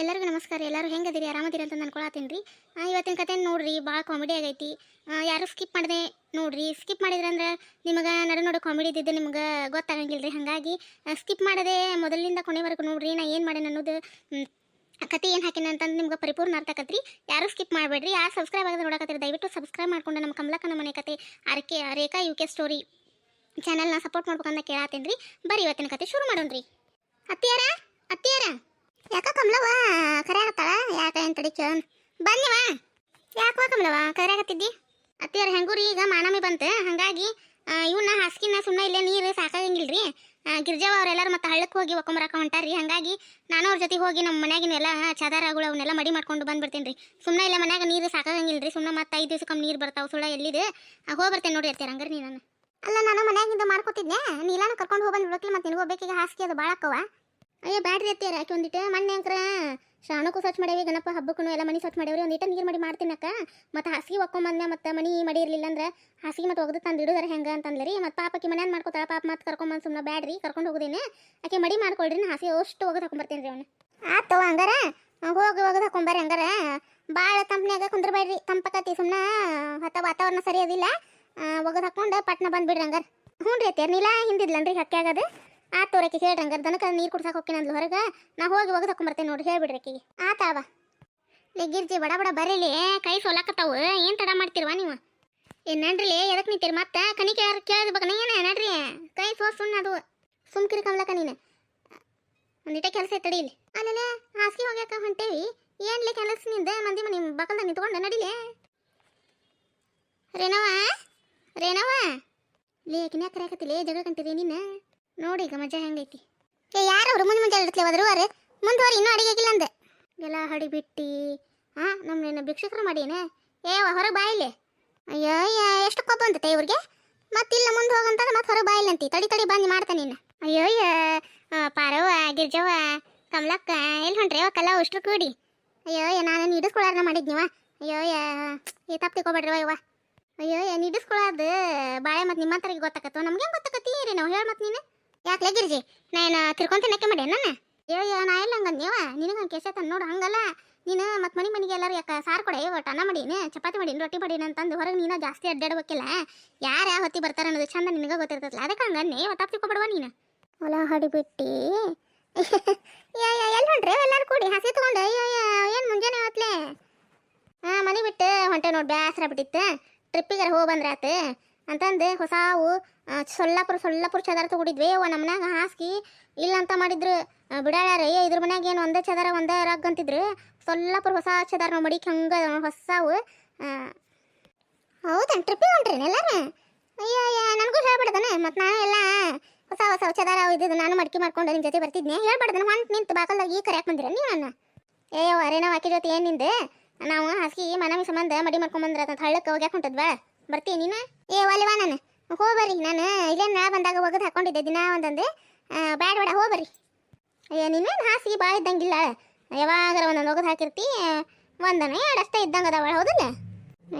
ಎಲ್ಲರಿಗೂ ನಮಸ್ಕಾರ. ಎಲ್ಲರೂ ಹೆಂಗದಿರಿ ಆರಾಮದಿರಿ ಅಂತ ಅನ್ಕೊಳತ್ತೀನಿ ರೀ. ಇವತ್ತಿನ ಕತೆ ನೋಡ್ರಿ, ಭಾಳ ಕಾಮಿಡಿ ಆಗೈತಿ. ಯಾರು ಸ್ಕಿಪ್ ಮಾಡಿದೆ ನೋಡ್ರಿ. ಸ್ಕಿಪ್ ಮಾಡಿದ್ರಂದ್ರೆ ನಿಮಗೆ ನಡು ನೋಡು ಕಾಮಿಡಿ ಇದ್ದಿದ್ದು ನಿಮ್ಗೆ ಗೊತ್ತಾಗಂಗಿಲ್ಲ ರೀ ಹಾಗಾಗಿ ಸ್ಕಿಪ್ ಮಾಡದೆ ಮೊದಲಿನಿಂದ ಕೊನೆವರೆಗೂ ನೋಡ್ರಿ, ನಾ ಏನು ಮಾಡೇನಿ ಅನ್ನೋದು ಕತೆ ಏನು ಹಾಕಿನ ಅಂತಂದು ನಿಮ್ಗೆ ಪರಿಪೂರ್ಣ ಅರ್ಥ ಆಕತ್ರಿ ಯಾರು ಸ್ಕಿಪ್ ಮಾಡಬೇಡ್ರಿ. ಯಾರು ಸಬ್ಸ್ಕ್ರೈಬ್ ಆಗದೆ ನೋಡಕತ್ತೀರಿ, ದಯವಿಟ್ಟು ಸಬ್ಸ್ಕ್ರೈಬ್ ಮಾಡ್ಕೊಂಡು ನಮ್ಮ ಕಮಲಕ್ಕನ ಮನೆ ಕತೆ, R K, Rekha U K story ಚಾನಲ್ನ ಸಪೋರ್ಟ್ ಮಾಡ್ಬೇಕಂತ ಕೇಳತ್ತೀನಿ ರೀ. ಬರೀ ಇವತ್ತಿನ ಕತೆ ಶುರು ಮಾಡೋಣ್ರಿ. ಅತ್ತಿಯಾರ? ಅತ್ತಿಯಾರ? ಯಾಕ ಕಮಲವ ಕರೆಯಾಗತ್ತಾಳ? ಯಾಕ ಏನ್ ಕೇಳ ಬನ್ನಿವ ಯಾಕವ ಕಮಲವ ಕರೆಯಾಗತ್ತಿದ್ದಿ? ಅತ್ತಿಯರ ಹೆಂಗೂರಿ ಈಗ ಮಾನಮಿ ಬಂತು. ಹಂಗಾಗಿ ಇವನ್ನ ಹಾಸ್ಕಿನ ಸುಮ್ಮನೆ ಇಲ್ಲೇ ನೀರು ಸಾಕಾಗಂಗಿಲ್ರಿ. ರೀ ಗಿರ್ಜವ್ವ ಅವರೆಲ್ಲರೂ ಮತ್ತೆ ಹಳ್ಳಕ್ಕೆ ಹೋಗಿ ಒಕ್ಕೊಂಬರಕ ಹೊಂಟಾರ್ರಿ. ಹಂಗಾಗಿ ನಾನು ಅವ್ರ ಜೊತೆ ಹೋಗಿ ನಮ್ಮ ಮನ್ಯಾಗಿನೆಲ್ಲ ಚಾದಾರಗಳು ಅವನ್ನೆಲ್ಲ ಮಡಿ ಮಾಡ್ಕೊಂಡು ಬಂದ್ಬಿಡ್ತೀನಿ ರೀ ಸುಮ್ಮನೆ ಇಲ್ಲ ಮನ್ಯಾಗ ನೀರು ಸಾಕಾಗಂಗಿಲ್ರಿ. ಸುಮ್ಮನೆ ಮತ್ತೆ ಐದು ದಿವ್ಸಕ್ಕೊಮ್ಮೆ ನೀರು ಬರ್ತಾವ ಸುಳ್ಳ ಎಲ್ಲಿದೆ? ಹೋಗಿ ಬರ್ತೇನೆ ನೋಡಿ ಇರ್ತೀರ ಹಂಗಾರೆ ನಾನು. ಅಲ್ಲ, ನಾನು ಮನ್ಯಾಗಿಂದ ಮಾಡ್ಕೊತಿದ್ದೆ ನೀಲಾನು ಕರ್ಕೊಂಡು ಹೋಗಿ ಬಂದ್ಬಿಡ್ಬೇಕಿಲ್ಲ ಮತ್ತೆ ನಿನಗೂ ಹೋಗ್ಬೇಕೀಗ ಹಾಸಿಗೆ ಅದು ಭಾಳ ಅಯ್ಯೋ, ಬ್ಯಾಡ್ರಿ ಎತ್ತಿ ಯಾಕೆ ಒಂದಿಟ್ಟು ಮಣ್ಣೆ ಅಂಕ್ರ. ಶ್ರಾವಣಕ್ಕೂ ಸ್ವಚ್ಛ ಮಾಡೇವಿ, ಗಣಪ ಹಬ್ಬಕ್ಕೂ ಎಲ್ಲ ಮನೆ ಸ್ವಚ್ಛ ಮಾಡೇವ್ರಿ. ಒಂದಿಟ್ಟು ನೀರು ಮಡಿ ಮಾಡ್ತೀನಕ್ಕ ಮತ್ತು ಹಾಸಿಗೆ ಒಕ್ಕೊಂಬಂದೆ ಮತ್ತು ಮನಿ ಮಡಿ ಇರಲಿಲ್ಲ ಅಂದ್ರೆ ಹಾಸಿಗೆ ಮತ್ತೆ ಒಗದು ತಂದು ಇಡೋದ್ರೆ ಹೆಂಗೆ ಅಂತಂದ್ಲಿ ರೀ ಮತ್ತು ಪಾಪಕ್ಕೆ ಮನ್ಯಾನ ಮಾಡ್ಕೋತಾಳ, ಪಾಪ ಮತ್ತೆ ಕರ್ಕೊಂಬಂದು ಸುಮ್ಮನೆ ಬ್ಯಾಡ್ರಿ, ಕರ್ಕೊಂಡು ಹೋಗುದೇನೆ. ಆಕೆ ಮಡಿ ಮಾಡ್ಕೊಳ್ರಿ, ನಾ ಹಾಸಿಗೆ ಅಷ್ಟು ಒಗ್ದು ಹಾಕೊಂಬರ್ತೀನಿ ರೀ ಅವನು. ಆತು ಹಂಗಾರ, ಹೋಗಿ ಒಗದು ಹಾಕೊಂಬರ್ರಿ ಹಂಗಾರ. ಭಾಳ ತಂಪ್ನ್ಯಾಗ ಕುಂದ್ರಬೇಡ್ರಿ ತಂಪಕತಿ ಸುಮ್ಮನೆ ಹತ್ತ ವಾತಾವರಣ ಸರಿ ಅದಿಲ್ಲ. ಒಗದು ಹಾಕೊಂಡು ಪಟ್ನ ಬಂದ್ಬಿಡ್ರಿ ಹಂಗಾರ. ಹ್ಞೂ ರೀ ಅತ್ತಿಯಾರ, ನೀಲ ಹಿಂದಿದ್ಲನ್ರಿ ಹಕ್ಕಿ ಆಗದು ಆ ತೋರಕ್ಕೆ ಹೇಳ್ರಿ ಹಂಗಾರ ದನಕ ನೀರು ಕುಡ್ಸಕ್ಕೆ ಹೋಗ್ತೀನಿ ಹೊರಗೆ. ನಾ ಹೋಗಿ ಒಗದು ತಕೊಂಬರ್ತೇನೆ ನೋಡಿ ಹೇಳ್ಬಿಡ್ರಿ ಆಕಿಗೆ ಆತಾವ ಗಿರ್ಜಿ, ಬಡ ಬಡ ಬರೀಲಿ ಕೈ ಸೋಲಾಕತ್ತಾವು ಏನು ತಡ ಮಾಡ್ತಿರ್ವಾ ನೀವು? ಏನು ನಡ್ರಿ ಎದಕ್ಕೆ ನಿಂತೀರಿ ಮತ್ತೆ? ಕಣಿ ಕೇಳ ಕೇಳಿದ್ಬೇಕು ಏನು ನಡ್ರಿ. ಕೈ ಸೋ ಸುಣ್ಣ ಅದು. ಸುಮ್ಕಿರಿ ಕಮಲಕ್ಕ ನೀನು. ಒಂದಿಟ ಕೆಲಸ ತಡೀಲಿ ಅಲ್ಲೇ ಹಾಸಿಗೆ ಹೋಗ್ಯಾಕ ಹೊಂಟೇವಿ. ಏನ್ಲಿ ಕೆಲಸ ನಿಂದ? ಮಂದಿ ಮನೆ ಬಕಲ್ದ ನಿಂತ್ಕೊಂಡು ನಡಿಲೆ? ರೇನವ ರೇನವ ಲೇ ಕಿನ್ಯಾಕ ಕರೆಯಕತ್ತಿಲೆ ಜಗ ಕಂಟಿರಿ ನೀನು ನೋಡಿ ಈಗ ಮಜಾ ಹೆಂಗೈತಿ. ಏ ಅವರು ಮುಂದೆ ಮುಂಜಾನೆ ಇಡ್ತಲೆ ಹೋದ್ರು ಅವ್ರು ಮುಂದುವರಿ ಇನ್ನೂ ಅಡಿಗೆ ಆಗಿಲ್ಲ ಅಂದೆ. ಎಲ್ಲ ಹಡಿ ಬಿಟ್ಟಿ ಹಾ ನಮ್ಮನ್ನ ಭಿಕ್ಷಕರು ಮಾಡೀನೆ. ಏ ಹೊರಗೆ ಬಾಯಿಲಿ ಅಯ್ಯೋ ಎಷ್ಟು ಕೋಪ ಅಂತತೆ ಇವ್ರಿಗೆ? ಮತ್ತಿಲ್ಲ ಮುಂದೆ ಹೋಗಂತಂದ್ರೆ ಮತ್ತೆ ಹೊರಗೆ ಬಾಯಿಲ್ಲ ಅಂತಿ. ತಡಿ ತಡಿ, ಬಂದು ಮಾಡ್ತಾನೆ ನೀನು ಅಯ್ಯೋ ಪಾರವ್ವ ಗಿರ್ಜವ್ವ, ಕಮಲಕ್ಕ ಎಲ್ಲಿ ಹೊಂಟ್ರಿ? ಅವ ಅಷ್ಟು ಕೂಡಿ. ಅಯ್ಯೋ ನಾನು ಹಿಡಿಸ್ಕೊಳಾರನ ಮಾಡಿದ್ನಿವ ಅಯ್ಯೋ ಏ, ತಪ್ಪು ತಿಳ್ಕೊಬೇಡ್ರಿ ಅಯ್ಯವ ಅಯ್ಯೋ, ಏನು ಹಿಡಿಸ್ಕೊಳ್ಳೋದು ಬಾಳೆ ಮತ್ತು ನಿಮ್ಮ ಹತ್ರಿಗೆ ಗೊತ್ತಾಕತ್ತು ನಮ್ಗೆ ಗೊತ್ತಾಕತ್ತೀರಿ ನಾವು ಹೇಳಿ ಮತ್ತೆ ನೀನು. ಯಾಕೆ ಗಿರ್ಜಿ ನಾನು ತಿರ್ಕೊಂತನಕ್ಕೆ ಮಾಡಿ ನನ್ನ ಅಯ್ಯೋ ನಾ ಎಲ್ಲ ನೀವ? ನಿನಗೆ ಹಂಗೆ ಕೆಸ ನೋಡು ಹಂಗಲ್ಲ. ನೀನು ಮತ್ತೆ ಮನೆ ಮನೆಗೆ ಎಲ್ಲರೂ ಯಾಕೆ ಸಾರು ಕೊಡೆ ಅನ್ನ ಮಾಡೀನಿ ಚಪಾತಿ ಮಾಡೀನಿ ರೊಟ್ಟಿ ಮಾಡೀನಿ ಅಂತಂದು ಹೊರಗೆ ನೀನು ಜಾಸ್ತಿ ಅಡ್ಡಾಡ್ಬೇಕಿಲ್ಲ ಯಾರು ಯಾವ ಹೊತ್ತಿ ಬರ್ತಾರೆ ಅನ್ನೋದು ಚಂದ ನಿನಗೆ ಗೊತ್ತಿರ್ತೈತಲ್ಲ ಅದಕ್ಕೆ ಹಂಗನ್ನೇ ಒತ್ತಾಪ್ ತಿಳ್ಕೊಬಿಡುವ ನೀನು? ಹೊಲ ಹಡಿಬಿಟ್ಟಿ. ಎಲ್ಲಿ ಹೊಂಟ್ರಿ ಎಲ್ಲರೂ ಕೂಡಿ? ಹಸಿ ತಗೊಂಡು ಅಯ್ಯೋ ಏನು ಮುಂಜಾನೆ ಹೊತ್ಲೆ? ಹಾಂ ಮನೆ ಬಿಟ್ಟು ಹೊಂಟೆ ನೋಡಿ ಬೇಸರ ಬಿಟ್ಟಿತ್ತು ಟ್ರಿಪ್ಪಿಗಾರ ಹೋಗಿ ಬಂದ್ರಾತ. ಅಂತಂದು ಹೊಸಾವು ಸೊಲ್ಲಾಪುರ ಸೊಲ್ಲಾಪುರ ಚದರ ತಗೊಂಡಿದ್ವಿ ಅವ ನಮ್ಮ ಮನ್ಯಾಗ ಹಾಸ್ಗಿ ಇಲ್ಲ ಅಂತ ಮಾಡಿದ್ರು ಬಿಡಾಳ್ಯಾರ, ಏ, ಇದ್ರ ಮನ್ಯಾಗ ಏನು ಒಂದೇ ಚದರ, ಒಂದೇ ರಗ್ ಅಂತಿದ್ರು. ಸೊಲ್ಲಾಪುರ ಹೊಸ ಚದರ ನಾವು ಮಡಿಕೆ ಹಂಗ ಹೊಸವು ಹೌದಾ ಟ್ರಿಪ್ಪಿಗೆ ಹೊಂಟ್ರಿ ಎಲ್ಲಾರು? ಅಯ್ಯೋ ನನಗೂ ಹೇಳ್ಬಿಡ್ದಾನೆ ಮತ್ತು ನಾನು ಎಲ್ಲ ಹೊಸ ಹೊಸ ಚದಾರ ಇದ್ದಿದ್ದು ನಾನು ಮಡಿಕೆ ಮಾಡ್ಕೊಂಡು ನಿಮ್ಮ ಜೊತೆ ಬರ್ತಿದ್ನೆ. ಹೇಳ್ಬಿಡ್ದಾನೆ ಹೊಂಟು ನಿಂತು ಬಾಕಲ್ದಾಗ ಈ ಕರೆಯಕ್ಕೆ ಬಂದಿರ ನೀವು ನನ್ನ? ಏ ಅರೇನೋ ಆಕೆ ಜೊತೆ ಏನು ನಿಂದೆ? ನಾವು ಹಾಸಿಗೆ ಮನವಿ ಸಂಬಂಧ ಮಡಿ ಮಾಡ್ಕೊಂಬಂದ್ರ ಅಂತ ಹಳ್ಳಕ್ಕೆ ಹೋಗ್ಯಾಕ ಹೊಂಟದ್ವಾ? ಬರ್ತೀನಿ ನೀನು? ಏ ವಾ ನಾನು. ಹೋಗ್ಬರ್ರಿ ನಾನು ಇಲ್ಲೇ ನಾ ಬಂದಾಗ ಒಗದು ಹಾಕೊಂಡಿದ್ದೆ ದಿನ ಒಂದಂದೆ. ಬ್ಯಾಡ ಬೇಡ, ಹೋಗ್ಬರ್ರಿ. ಅಯ್ಯ, ನೀನೇನು ಹಾಸಿಗೆ ಭಾಳ ಇದ್ದಂಗಿಲ್ಲ. ಯಾವಾಗಾರ ಒಂದೊಂದು ಒಗದು ಹಾಕಿರ್ತಿ, ಒಂದನ ಎರಡು ಅಷ್ಟೇ ಇದ್ದಂಗೆ ಅದಾವ ಹೌದಲ್ಲ?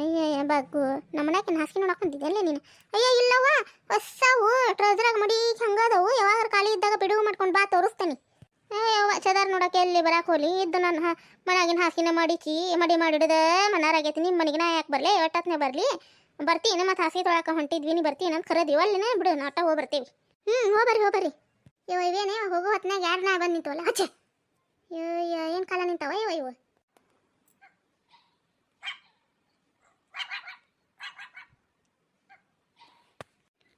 ಅಯ್ಯಯ್ಯ ಬಾಕು ನಮ್ಮ ಮನ್ಯಾಕಿನ ಹಾಸಿಗೆ ನೋಡಕೊಂತಿದ್ದೆಲ್ಲ ನೀನು? ಅಯ್ಯ, ಇಲ್ಲವ್ವ. ಹೊಸವು ಟ್ರೌಸರಾಗ ಮಡಿ ಹಂಗದವು ಯಾವಾಗ ಖಾಲಿ ಇದ್ದಾಗ ಬಿಡುವು ಮಾಡ್ಕೊಂಡು ಬಾ, ತೋರಿಸ್ತೀನಿ. ಅಯ್ಯವ್ವ ಚದಾರ್ ನೋಡಕ್ಕೆ ಎಲ್ಲಿ ಬರಕ್ಕೆ ಹೋಲಿ? ಇದ್ದು ನಾನು ಮನ್ಯಾಗಿನ ಹಾಸಿನ ಮಡಿಚಿ, ಮಡಿ ಮಾಡಿಡದ ಮನಾರಾಗೈತಿ. ನಿಮ್ಮ ಮನೆಗೆ ನಾ ಯಾಕೆ ಬರಲಿ? ಒಟ್ಟತ್ನೇ ಬರಲಿ? ಬರ್ತೀನಿ ಮತ್ತೆ ಹಾಸಿಗೆ ತೊಳಕ ಹೊಂಟಿದ್ವಿ, ನೀ ಬರ್ತೀನಿ ಅಂತ ಕರೆದಿವ ಅಲ್ಲಿನ ಬಿಡು ನಾಟ ಹೋಗಿ ಬರ್ತೀವಿ ಹ್ಞೂ ಹೋಗ್ಬರ್ರಿ ಹೋಗ್ಬರ್ರಿ. ಇವ ಇವೇನೇ? ಹೋಗೋ ಹೊತ್ನಾಗ ಯಾರು ನಾ ಬಂದು ನಿಂತವಲ್ಲ? ಅಯ್ಯೋ ಏನು ಕಾಲ ನಿಂತಾವ? ಇವ ಇವು.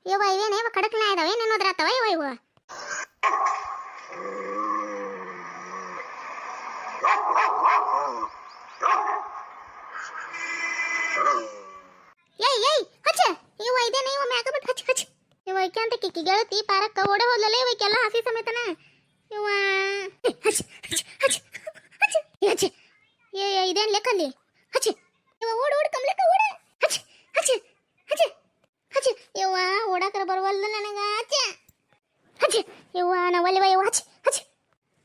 ಇವ ಇವೇನೇ? ಇವ ಕಡಕ್ನ ಇದಾವೆ? ಏನು ಇವ ಇವ ಏಯ್ ಏಯ್ ಹಚ್ಚ ಇವ ಇದೇನೆ ಇವ ಮ್ಯಾಗ ಬಿಟ್ಟು ಹಚ್ಚ ಹಚ್ಚ ಇವ ಅಂತ ಕಿಕ್ಕಿ ಗೆಳತಿ ಪಾರಕ್ಕ ಓಡ ಹೋದ್ಲಲ್ಲ ಇವಕ್ಕೆಲ್ಲ ಹಸಿ ಸಮೇತನ? ಇವ ಇದೇನ್ ಲೆಕ್ಕಲ್ಲಿ ಹಚ್ಚ. ಇವ ಓಡ್ ಓಡ್ ಕಮ್ಲಕ್ಕ ಓಡ. ಹಚ್ಚ ಹಚ್ಚ ಹಚ್ಚ ಹಚ್ಚ. ಇವ ಓಡಾಕರ ಬರವಲ್ಲ ನನಗ, ಹಚ್ಚ. ಹಚ್ಚ. ಇವ ನಾ ಒಲ್ಲೆವ ಇವ ಹಚ್ಚ ಹಚ್ಚ.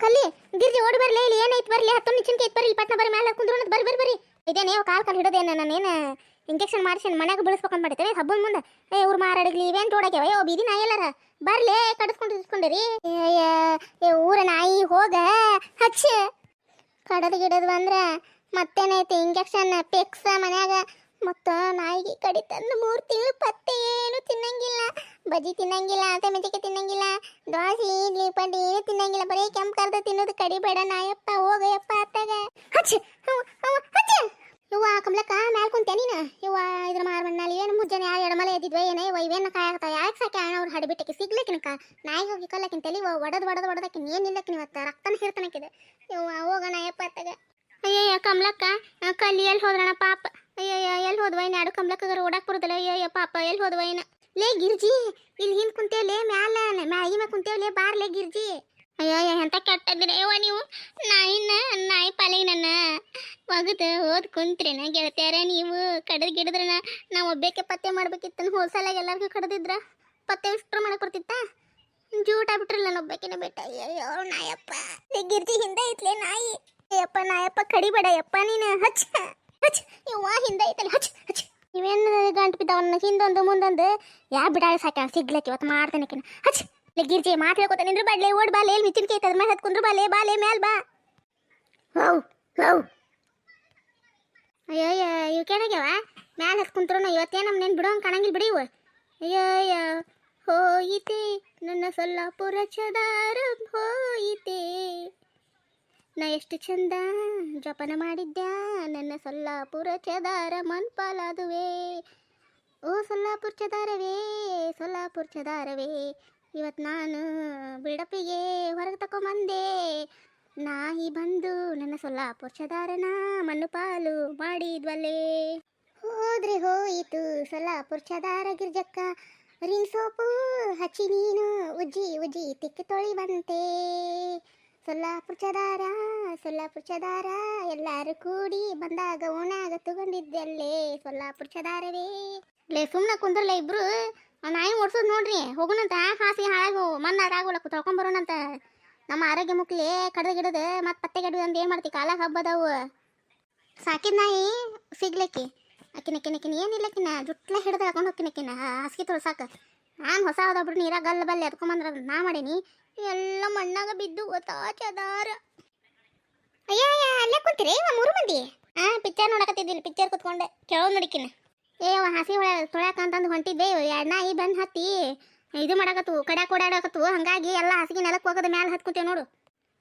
ಕಲ್ಲಿ, ಗಿರ್ಜಿ, ಓಡಿ ಬರ್ಲಿ, ಇಲ್ಲಿ ಏನೈತ್ ಬರ್ಲಿ, ಹತ್ತೊಂದು ಚಿಂಕೆ ಐತ್ ಬರ್ಲಿ ಪಟ್ನ ಬರ್ರಿ ಮೇಲೆ ಕುಂದ್ರು ಬರ್ರಿ ಬರ್ರಿ ಬರ್ರಿ. ಇದೇನೇ ಕಾಲ್ ಕಾಲ್ ಹಿಡೋದೇನ, ನಾನೇನು? ಇಂಜೆಕ್ಷನ್ ಮಾಡಿಸಿ ಮನ್ಯಾಗ ಬೀಳಿಸ್ಬೇಕಂತ ಮಾಡಿರ್ತೇವೆ ಹಬ್ಬದ ಮುಂದೆ, ಏ ಇವ್ರು ಮಾರಾಡಿಗ್ಲಿ ಇವೇನು ತೋಡಕ್ಯಾವ ಯೋ ಬೀದಿ ನಾಯಿ ಎಲ್ಲಾರ? ಬರ್ಲೇ, ಕಡಿಸ್ಕೊಂಡು ಏ ಊರ ನಾಯಿ ಹೋಗ, ಹಚ್ಚ. ಕಡದು ಗಿಡದು ಬಂದ್ರೆ ಮತ್ತೇನೈತಿ ಇಂಜೆಕ್ಷನ್, ಪೆಕ್ಸ ಮನ್ಯಾಗ. ಮತ್ತು ನಾಯಿಗೆ ಕಡಿ ತಂದು ಮೂರು ತಿಂಗಳು ಪತ್ತೆ ಏನು ತಿನ್ನಂಗಿಲ್ಲ. ಬಜ್ಜಿ ತಿನ್ನಂಗಿಲ್ಲ ಮೆಂತಿಗೆ ತಿನ್ನಂಗಿಲ್ಲ. ದೋಸೆ, ಇಡ್ಲಿ ಪಡ್ಡಿ ಏನು ತಿನ್ನಂಗಿಲ್ಲ. ಬರೀ ಕೆಂಪು ಕರ್ದು ತಿನ್ನೋದು ಕಡಿಬೇಡ ನಾಯಪ್ಪ ಹೋಗಯ್ಯಪ್ಪ ಅತ್ತಾಗ. ಹಚ್ಚ ಹಚ್ಚ. ಇವ್ವ ಕಮಲಕ್ಕ, ಮ್ಯಾಲ್ ಕುಂತೆ ನೀನು? ಯವ್ವ, ಇದ್ರ ಮಾರ್ಮಣ್ಣಲ್ಲಿ ಏನು ಮುಂಜಾನೆ ಯಾವ ಎಡಮಲೆ ಎದ್ದಿದ್ವೆ ಏನೇ ಇವ ಇವೇನ ಕಾಯಾಗತ್ತ ಯಾಕೆ ಸಾಕೆ ಅಣ್ಣ ಅವ್ರು ಹಡಿಬಿಟ್ಟಕ್ಕೆ ಸಿಗ್ಲಿಕ್ಕಿನಕ? ನಾಯಿಗೆ ಹೋಗಿ ಕಲ್ಲಕ್ಕಿನ ತಲಿ ಒಡದ್ ಒಡದ್ ಒಡದಕ್ಕಿನ ಏನು ನಿಲ್ಲಕ್ಕಿನ ಇವತ್ತ? ರಕ್ತನ ಹಿರ್ತನಕ್ಕಿದೆ ಯವ್ವ, ಹೋಗೋಣ, ಯಪ್ಪ, ಅತ್ತಾಗ. ಅಯ್ಯಯ್ಯ, ಕಮಲಕ್ಕ ಕಲ್ಲಿ ಎಲ್ಲಿ ಹೋದ್ರಣ ಪಾಪ? ಅಯ್ಯಯ್ಯ ಎಲ್ಲಿ ಹೋದ್ವ ಇನ್ನು? ಎರಡು ಕಮಲಕ್ಕಗರ ಓಡಾಕ್ ಬರುದಿಲ್ಲ? ಅಯ್ಯಯ್ಯ, ಪಾಪ ಎಲ್ಲಿ ಹೋದ್ವ ಲೇ, ಗಿರ್ಜಿ, ಇಲ್ಲಿ ಹಿಂದ್ ಕುಂತೇವ್ಲೇ ಮ್ಯಾಲ ಮ್ಯಾಗಿ ಮ್ಯಾಗ ಕುಂತೇವ್ಲೇ ಬಾರ್ಲೇ ಗಿರ್ಜಿ. ಅಯ್ಯಯ್ಯ ಎಂತ ಕೆಟ್ಟದ್ರಿ. ಅಯ್ಯೋ ನೀವು? ನಾಯಿನ, ನಾಯಿ ಪಾಲಿಗೆ ನನ್ನ ಒಗದು ಹೋದ್ ಕುಂತ್ರಿನ ಗೆಳತಿಯಾರ ನೀವು? ಕಡದ್ ಗಿಡದ್ರನ ನಾವು ಒಬ್ಬೇಕೆ ಪತ್ತೆ ಮಾಡ್ಬೇಕಿತ್ತು ಹೋಲ್ಸೇಲಾಗ ಎಲ್ಲರಿಗೂ ಕಡ್ದಿದ್ರ? ಪತ್ತೆ ಇಷ್ಟ್ರ ಮಾಡಕ್ ಬರ್ತಿತ್ತ? ಜೂಟ ಬಿಟ್ರಲ್ಲ ನಾನು ಒಬ್ಬಾಕಿನ ಬಿಟ್ಟ. ಅಯ್ಯೋ ನಾಯಪ್ಪ. ಗಿರ್ಜಿ ಹಿಂದೆ ಐತ್ಲೆ ನಾಯಿ. ಅಯ್ಯಪ್ಪ, ನಾಯಪ್ಪ, ಕಡಿಬೇಡ ಯಪ್ಪ ನೀನು. ಹಚ್ಚ ಹಚ್ಚ ಇವ್ವ ಹಿಂದೆ ಐತಲ್ಲ. ಹಚ್ಚ ಹಚ್ಚ ಇವೇನು ಗಂಟು ಬಿದ್ದವನ್ನ ಹಿಂದೊಂದು, ಮುಂದೊಂದು. ಯಾ, ಬಿಡಾಳ ಸಾಕ ಸಿಗ್ಲಕ್ಕೆ ಇವತ್ತು ಮಾಡ್ತೇನೆ ಹಚ್. ಗಿರ್ಜಿ, ಮಾತು ಹೇಳ್ಕೊತ ನಿಂದ್ರ ಬಡ್ಲೆ ಓಡ್ ಬಾ, ಲೇ ಮಿಚಿನ್ಕೆ ಐತದ ಮೇಲೆ ಹತ್ಕೊಂಡ್ರು ಬಾ, ಲೇ ಬಾ, ಲೇ ಮ್ಯಾಲ್ ಬಾ. ಹೌ ಹೌ. ಅಯ್ಯಯ್ಯ ಇವ್ ಕೇಳಾಗ್ಯಾವ? ಮ್ಯಾಲ ಹತ್ಕೊಂಡ್ರು ಇವತ್ತೇ ನಮ್ಮ ನೆನ್ ಬಿಡೋ ಕಾಣಂಗಿಲ್ಲ ಬಿಡಿ ಇವು. ಅಯ್ಯಯ್ಯ ಹೋಯಿತೆ, ನನ್ನ ಸೊಲ್ಲಾಪುರ ಚದಾರ ಹೋಯಿತೆ. ನಾ ಎಷ್ಟು ಚಂದ ಜಪನ ಮಾಡಿದ್ದ ನನ್ನ ಸೊಲ್ಲಾಪುರ ಚದಾರ ಮನ್ಪಾಲಾದುವೆ ಓ ಸೊಲ್ಲಾಪುರ ಚದಾರವೇ ಸೊಲ್ಲಾಪುರ ಚದಾರವೇ. ಇವತ್ತು ನಾನು ಬಿಡಪಿಗೆ ಹೊರಗೆ ತಕೊಂಬಂದೆ. ನಾಯಿ ಬಂದು ನನ್ನ ಸೊಲ್ಲ ಚದಾರನ ಮಣ್ಣು ಪಾಲು ಮಾಡಿದ್ವಲ್ಲೇ. ಹೋದ್ರೆ ಹೋಯಿತು ಸೊಲ್ಲ ಚದಾರ ಗಿರ್ಜಕ್ಕ. ರಿನ್ ಸೋಪು ಹಚ್ಚಿ ನೀನು ಉಜ್ಜಿ ಉಜ್ಜಿ ತಿಕ್ಕಿ ತೊಳಿವಂತೆ. ಸೊಲ್ಲ ಚದಾರ ಸೊಲ್ಲ ಚದಾರ ಎಲ್ಲರೂ ಕೂಡಿ ಬಂದಾಗ ಓಣಾಗ ತಗೊಂಡಿದ್ದಲ್ಲೇ ಸೊಲ್ಲ ಚದಾರವೇ ಲೇ ಸುಮ್ಮನೆ ಕುಂದ್ರಲ್ಲ ಇಬ್ರು. ನಾಯಿ ಓಡ್ಸೋದು ನೋಡ್ರಿ ಹೋಗೋಣಂತ ಹಾಸಿಗೆ ಹಾಳಾಗಿ ಮಣ್ಣು ಆಗೋಲಕ್ಕ ತೊಳ್ಕೊಂಬರೋಣಂತ ನಮ್ಮ ಆರೋಗ್ಯ ಮುಕ್ಲಿ, ಕಡ್ದು ಗಿಡದ, ಮತ್ತೆ ಪತ್ತೆ ಗಿಡದ ಅಂತ ಏನು ಮಾಡ್ತಿ ಕಾಲ ಹಬ್ಬದವು. ಸಾಕಿದ ನಾಯಿ ಸಿಗ್ಲಿಕ್ಕೆ. ಅಕ್ಕಿನಕ್ಕಿನಕ್ಕಿನ ಏನಿಲ್ಲಕ್ಕಿನ ಜುಟ್ಲ ಹಿಡ್ದು ಹಾಕೊಂಡು ಹೋಗ್ಕಿನಕ್ಕಿನ ಹಾಸಿಗೆ ತೊಳ್ಸಾಕ. ನಾನು ಹೊಸ ಹೋದೊಬ್ರು ನೀರಾಗ ಗಲ್ಲ ಬಲ್ಲಿ ಎದ್ಕೊಂಬಂದ್ರ ನಾ ಮಾಡೀನಿ. ಎಲ್ಲ ಮಣ್ಣಾಗ ಬಿದ್ದು ಚದಾರ. ಅಯ್ಯ ಅಲ್ಲೇ ಕೂತಿರಿ ಮೂರು ಮಂದಿ? ಹಾಂ ಪಿಕ್ಚರ್ ನೋಡಕತ್ತಿದ್ದಿಲ್ಲ ಪಿಕ್ಚರ್ ಕುತ್ಕೊಂಡೆ. ಕೇಳೋ ನೋಡಿಕಿನ ಏ, ಅವ ಹಸಿ ಹೊಳ ತೊಳ್ಯಾಕ ಅಂತಂದು ಹೊಂಟಿದ್ದೆ. ಎರಡು ನಾಯಿ ಬಂದು ಹತ್ತಿ ಇದು ಮಾಡಕತ್ತು, ಕಡ್ಯಾಕ ಓಡಾಡಕತ್ತು. ಹಂಗಾಗಿ ಎಲ್ಲ ಹಾಸಿಗೆ ನೆಲಕ್ಕೆ ಹೋಗೋದು ಮ್ಯಾಲೆ ಹತ್ಕೊತೇವೆ ನೋಡು.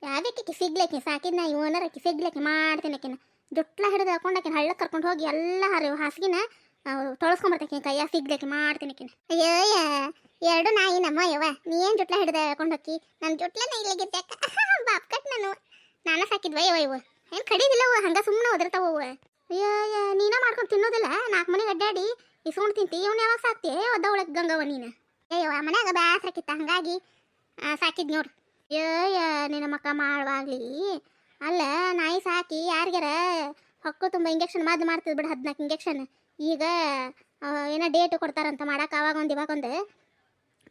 ಯಾವ್ದಕ್ಕೆ ಸಿಗ್ಲಕ್ಕೆ ಸಾಕಿದ ನಾಯಿ ಓನರಕ್ಕೆ ಸಿಗ್ಲಕ್ಕೆ, ಮಾಡ್ತೀನಿ ಆಕಿನ ದುಟ್ಲ ಹಿಡಿದು ಹಾಕೊಂಡು ಆಕಿನ ಹಳ್ಳಕ್ಕೆ ಕರ್ಕೊಂಡು ಹೋಗಿ ಎಲ್ಲ ಹರಿ ಹಾಸಿಗೆನ ತೊಳಸ್ಕೊಂಬರ್ತೇನೆ ಕೈಯ, ಸಿಗ್ಲಕ್ಕೆ, ಮಾಡ್ತೀನಿ ಆಕಿನ ಅಯ್ಯಯ್ಯ, ಎರಡು ನಾಯಿ ನಮ್ಮ ಯವ್ವ ನೀ ಏನು ಜುಟ್ಲ ಹಿಡಿದು ಹಾಕೊಂಡು ಹೋಗಿ ನನ್ನ ಜುಟ್ಲ ಇಲ್ಲಿಗೆ ಬಾಪ್ ಕಟ್ ನಾನು ನಾನು ಸಾಕಿದ್ವ ಯವ್ವ ಇವು. ಏನು ಕಡಿದಿಲ್ಲ ಹಂಗೆ ಸುಮ್ಮನೆ ಒದರ್ತಾವ ಅಯ್ಯಯ್ಯ ನೀನ ಮಾಡ್ಕೊಂಡು ತಿನ್ನೋದಿಲ್ಲ? ನಾಲ್ಕು ಮನೆಗೆ ಅಡ್ಡಾಡಿ ಇಸ್ಕೊಂಡು ತಿಂತಿ. ಇವ್ನು ಯಾವಾಗ ಸಾಕ್ತಿ? ಒದ್ದ ಒಳಗೆ ಗಂಗವ ನೀನು. ಆ ಮನ್ಯಾಗ ಬ್ಯಾಸ್ರಕ್ಕಿತ್ತ ಹಂಗಾಗಿ ಸಾಕಿದ್ ನೋಡು. ಅಯ್ಯಯ್ಯ ನಿನ್ನ ಮಕ್ಕ ಮಾಡುವಾಗ್ಲಿ. ಅಲ್ಲ, ನಾಯಿ ಸಾಕಿ ಯಾರಿಗಾರ ಹೊಕ್ಕು ತುಂಬ ಇಂಜೆಕ್ಷನ್ ಮದ್ದು ಮಾಡ್ತಿದ್ ಬಿಡು ಹದಿನಾಲ್ಕು ಇಂಜೆಕ್ಷನ್. ಈಗ ಏನೋ ಡೇಟ್ ಕೊಡ್ತಾರಂತ ಮಾಡಕ್ಕೆ ಅವಾಗ ಒಂದು ಇವಾಗ ಒಂದು.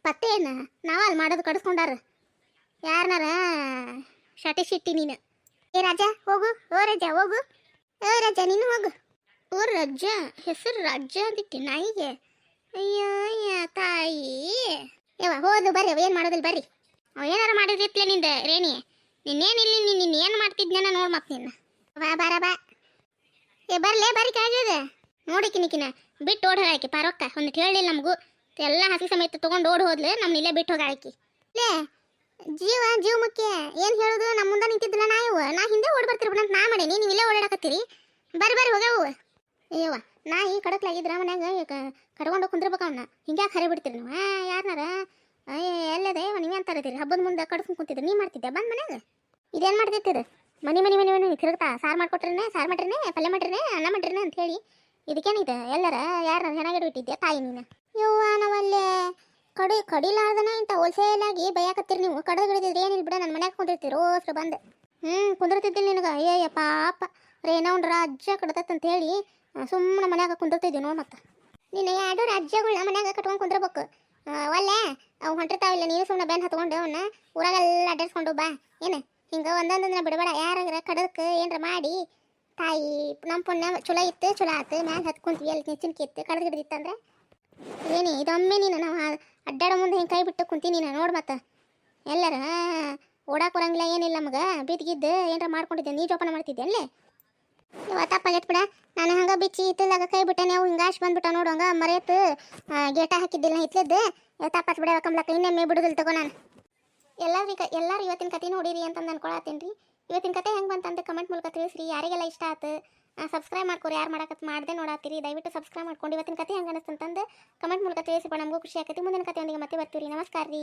ಪತ್ತೆ ಏನು? ನಾವು ಅಲ್ಲಿ ಮಾಡೋದು ಕಡಿಸ್ಕೊಂಡಾರ. ಯಾರನಾರ ಶಟಿ ಶಿಟ್ಟಿ ನೀನು. ಏ ರಾಜ, ಹೋಗು. ಓ ರಾಜ, ಹೋಗು. ಓ ರಾಜ, ನೀನು ಹೋಗು. ಓ ರಜ್ಜ ಹೆಸರು ರಾಜ ಅಂದಿtti ನಾಯಿಗೆ. ಅಯ್ಯಯ್ಯ ತಾಯಿ. ಯವ ಹೋದು, ಬರ್ರಿ ಏನು ಮಾಡೋದಿಲ್ಲ, ಬರ್ರಿ. ಅವ ಏನಾರ ಮಾಡಿದ್ರಿತ್ಲೆ ನಿಂದ, ರೇಣಿ. ನಿನ್ನೇನಿಲ್ಲ, ನೀನು ನಿನ್ನ ಏನು ಮಾಡ್ತಿದ್ನೇನ ನೋಡಿ ಮತ್ತೆ ನಿನ್ನ ಬಾ ಬಾರ ಬಾ. ಏ, ಬರ್ಲೇ, ಬರ್ರಿ ಕೆಳಗಿದೆ ನೋಡಿ ಕಿನಿಕಿನ, ಬಿಟ್ಟು ಓಡ್ ಹಾಕಿ ಪಾರೊಕ್ಕ ಒಂದು ಹೇಳಿಲ್ಲ ನಮಗೂ. ಎಲ್ಲ ಹಸಿ ಸಮೇತ ತೊಗೊಂಡು ಓಡ್ ಹೋದ್ಲೆ ನಮ್ಮ ಇಲ್ಲೇ ಬಿಟ್ಟು ಹೋಗಾಕಿ. ಲೇ ಜೀವ ಜೀವ ಮುಖ್ಯ ಏನು ಹೇಳೋದು? ನಮ್ಮ ಮುಂದೆ ನಿಂತಿದ್ದಿಲ್ಲ ನಾ ಇವ ನಾ ಹಿಂದೆ ಓಡಿ ಬರ್ತಿರ್ಬಿಡ ಅಂತ ನಾ ಮಾಡೇನಿ. ನೀವು ಇಲ್ಲೇ ಓಡಾಡಕತ್ತೀರಿ? ಬರ್ರಿ ಬರ್ರಿ ಹೋಗ್ಯಾವು ಅಯ್ಯವ್ವ ಈ ಕಡಕ್ಲಾಗಿದ್ರ ಮನ್ಯಾಗ ಕಡ್ಕೊಂಡು ಕುಂದಿರ್ಬೇಕು ಅವನ್ನ ಹಿಂಗ್ಯಾಕೆ ಹರಿ ಬಿಡ್ತೀರಿ ನೀವು ಯಾರನಾರ? ಎಲ್ಲದೆ ನೀವೇ ಅಂತಾರದಿರಿ ಹಬ್ಬದ ಮುಂದೆ ಕಡ್ಸ್ಕೊಂಡು ಕುಂತಿದ್ರು ನೀ ಮಾಡ್ತಿದ್ದೆ ಬಂದ್ ಮನ್ಯಾಗ. ಇದೇನು ಮಾಡ್ತಿರ್ತೀರಿ ಮನಿ ಮನಿ ಮನಿ, ಮನೆ, ತಿರುಗ್ತಾ, ಸಾರು ಮಾಡ್ಕೊಟ್ರೇನೆ, ಸಾರು ಮಾಡ್ರೇನೆ, ಪಲ್ಯ ಮಾಡ್ರೇನೆ, ಅನ್ನ ಮಾಡ್ರೇನೆ ಅಂತ ಹೇಳಿ. ಇದಕ್ಕೇನಿದೆ ಎಲ್ಲರ? ಯಾರ ಹೆಣಗಿಡ್ಬಿಟ್ಟಿದ್ದೆ ತಾಯಿ ನೀನು? ಯವ್ವ, ನಾವಲ್ಲೇ ಕಡಿ ಕಡಿಲಾರ್ದನ ಇಂಥ ಹೋಲ್ಸೇಲಾಗಿ ಬೈಯಾಕತ್ತೀರಿ ನೀವು? ಕಡದ ಗಿಡದಿದ್ರೆ ಏನಿಲ್ಲ ಬಿಡ ನನ್ನ ಮನ್ಯಾಗ ಕುಂದಿರ್ತೀರಿ ಓಸ್ರ ಬಂದು. ಹ್ಞೂ ಕುಂದಿರ್ತಿದ್ದಿಲ್ಲ ನಿನಗೆ? ಅಯ್ಯಯ್ಯ ಪಾಪ. ರೇನೌಂಡ್ರ ಅಜ್ಜ ಕಡ್ತೈತಂತ ಹೇಳಿ ಸುಮ್ಮನೆ ಮನ್ಯಾಗ ಕುಂದಿರ್ತಿದ್ವಿ ನೋಡಿ ಮತ್ತೆ. ನೀನು ಎರಡು ರಾಜ್ಯಗಳನ್ನ ಮನ್ಯಾಗ ಕಟ್ಕೊಂಡು ಕುಂದ್ರಬೇಕು. ಒಲ್ಲೆ ಅವು ಹೊಂಟಿರ್ತಾವಿಲ್ಲ ನೀನು ಸುಮ್ಮನೆ ಬೆನ್ ಹತ್ಕೊಂಡು ಅವನ್ನ ಊರಾಗೆಲ್ಲ ಅಡ್ಡಾಡ್ಸ್ಕೊಂಡು ಬಾ. ಏನು? ಹಿಂಗೆ ಒಂದೊಂದನ್ನ ಬಿಡಬೇಡ. ಯಾರಾಗ್ರ ಕಡದಕ್ಕೆ ಏನಾರ ಮಾಡಿ, ತಾಯಿ ನಮ್ಮ ಪುಣ್ಯ ಚಲೋ ಇತ್ತು, ಚಲೋ ಆಯ್ತು ಮ್ಯಾಲೆ ಹತ್ಕೊಂತೀವಿ ಅಲ್ಲಿ ನೆಚ್ಚಿನ ಇತ್ತು, ಕಡದ ಹಿಡ್ದಿತ್ತಂದ್ರೆ ಏನಿ, ಇದೊಮ್ಮೆ ನೀನು ನಾವು ಅಡ್ಡಾಡೋ ಮುಂದೆ ಹಿಂಗೆ ಕೈ ಬಿಟ್ಟು ಕುಂತೀನಿ ನೀನು, ನೋಡು ಮತ್ತೆ. ಎಲ್ಲರ ಓಡಾಕ್ ಬರಂಗಿಲ್ಲ ಏನಿಲ್ಲ ನಮಗೆ ಬಿದ್ದಿದ್ದು ಏನರ ಮಾಡ್ಕೊಂಡಿದ್ದೆ, ನೀ ಜೋಪಾನ ಮಾಡ್ತಿದ್ದೆ, ಅಲ್ಲೇ? ಇವತ್ತಪ್ಪಾಗೈತೆ ಬಿಡ. ನಾನು ಹಂಗೆ ಬಿಚ್ಚಿ ಇತ್ತಲಾಗ ಕೈ ಬಿಟ್ಟೆ ನೀವು ಹಿಂಗಾಶ್ ಬಂದ್ಬಿಟ್ಟ ನೋಡು ಹಂಗೆ. ಮರೆಯತ್ತು ಗೇಟ ಹಾಕಿದ್ದಿಲ್ಲ ಹಿತ್ಲದ್ದು ಇವತ್ತಪ್ಪಾತ್ ಬಿಡ ಕಮ್ಲಕ್ಕ ಇನ್ನೊಮ್ಮೆ ಬಿಡುದಿಲ್ಲ ತಗೋ ನಾನು. ಈಗ ಎಲ್ಲರೂ ಇವತ್ತಿನ ಕತೆ ನೋಡಿರಿ ಅಂತ ಅನ್ಕೊಳತ್ತೀನಿ ರೀ. ಇವತ್ತಿನ ಕತೆ ಹೆಂಗೆ ಬಂತಂತ ಕಮೆಂಟ್ ಮೂಲಕ ತಿಳಿಸ್ರಿ. ಯಾರಿಗೆಲ್ಲ ಇಷ್ಟ ಆತು? ಸಬ್ಸ್ಕ್ರೈಬ್ ಮಾಡ್ಕೊರಿ. ಯಾರು ಮಾಡಕತ್ ಮಾಡದೆ ನೋಡಾತೀರಿ. ದಯವಿಟ್ಟು ಸಬ್ಸ್ಕ್ರೈಬ್ ಮಾಡ್ಕೊಂಡು ಇವತ್ತಿನ ಕತೆ ಹೆಂಗೆ ಅನಿಸ್ತಂತಂದು ಕಮೆಂಟ್ ಮೂಲಕ ತಿಳಿಸಿಪ್ಪ ನಮಗೂ ಖುಷಿ ಆಕತಿ ಮುಂದಿನ ಕತೆಯೊಂದಿಗೆ ಮತ್ತೆ ಬರ್ತೀವಿ ರೀ ನಮಸ್ಕಾರ ರೀ